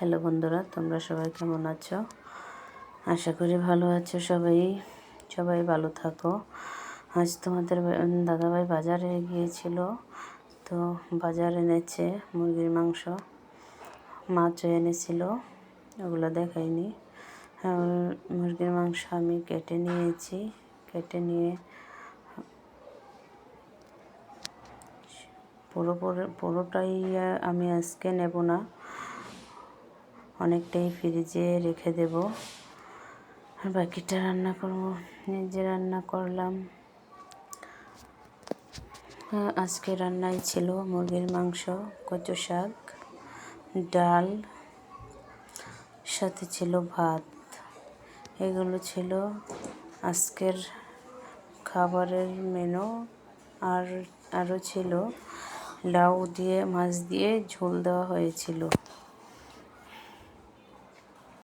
Hello বন্ধুরা, তোমরা সবাই কেমন আছো? আশা করি ভালো আছো সবাই। সবাই ভালো থাকো। আজ তোমাদের দাদাভাই বাজারে গিয়েছিল। তো বাজার এনেছে মুরগির মাংস। মাছও এনেছিল, ওগুলো দেখাইনি। আর মুরগির মাংস আমি কেটে নিয়েছি। কেটে নিয়ে পুরো পুরো পুরোটাই আমি আজকে নেব না। অনেকটাই ফ্রিজে রেখে দেব। আর বাকিটা রান্না করব। নিজে রান্না করলাম। আজকে রান্নায় ছিল মুরগির মাংস, কচু শাক, ডাল, সাথে ছিল ভাত। এগুলো ছিল আজকের খাবারের মেনু। আর আরও ছিল লাউ দিয়ে, মাছ দিয়ে ঝোল দেওয়া হয়েছিল।